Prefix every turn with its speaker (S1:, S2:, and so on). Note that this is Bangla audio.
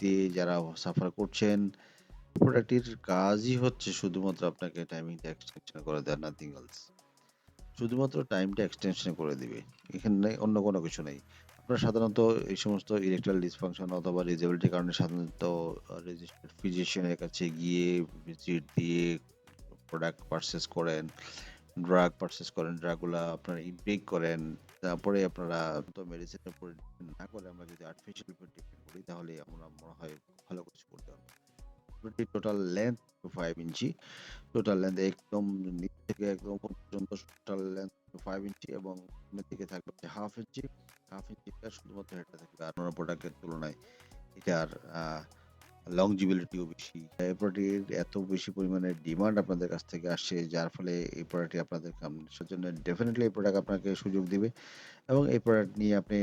S1: তে যারা সাফার করছেন, প্রোডাক্টটির কাজই হচ্ছে শুধুমাত্র আপনাকে টাইমিংটা এক্সটেনশন করে দেয়া নাথিং এলস। শুধুমাত্র টাইমটা এক্সটেনশন করে দিবে। এখানে অন্য কোনো কিছু নেই আপনারা সাধারণত এই সমস্ত ইরেকটাইল ডিসফাংশন অথবা ডিসেবিলিটির কারণে সাধারণত রেজিস্টার্ড ফিজিশিয়ানের কাছে গিয়ে ভিজিট দিয়ে প্রোডাক্ট পারচেজ করেন, ড্রাগ পারচেজ করেন, ড্রাগগুলা আপনারা ইনটেক করেন। তারপরে আপনারা তো মেডিসিনের উপর না করে আমরা যদি আর্টিফিশিয়াল উপর ডিপেন্ড করি তাহলে আমরা মনে হয় ভালো কিছু করতে পারব। টোটাল লেংথ 5 ইঞ্চি। টোটাল লেংথ একদম নিচ থেকে একদম পর্যন্ত টোটাল লেংথ 5 ইঞ্চি এবং দিকে থাকবে হচ্ছে হাফ ইঞ্চি। হাফ ইঞ্চিটা শুধুমাত্র হেডটা থাকবে আর অন্য প্রোডাক্টের তুলনায় এটার লংজিবিলিটিও বেশি। এই প্রোডাক্টের এত বেশি পরিমাণে ডিমান্ড আপনাদের কাছ থেকে আসছে, যার ফলে এই প্রোডাক্টটি আপনাদের সেজন্য ডেফিনিটলি এই প্রোডাক্ট আপনাকে সুযোগ দিবে এবং এই প্রোডাক্ট নিয়ে আপনি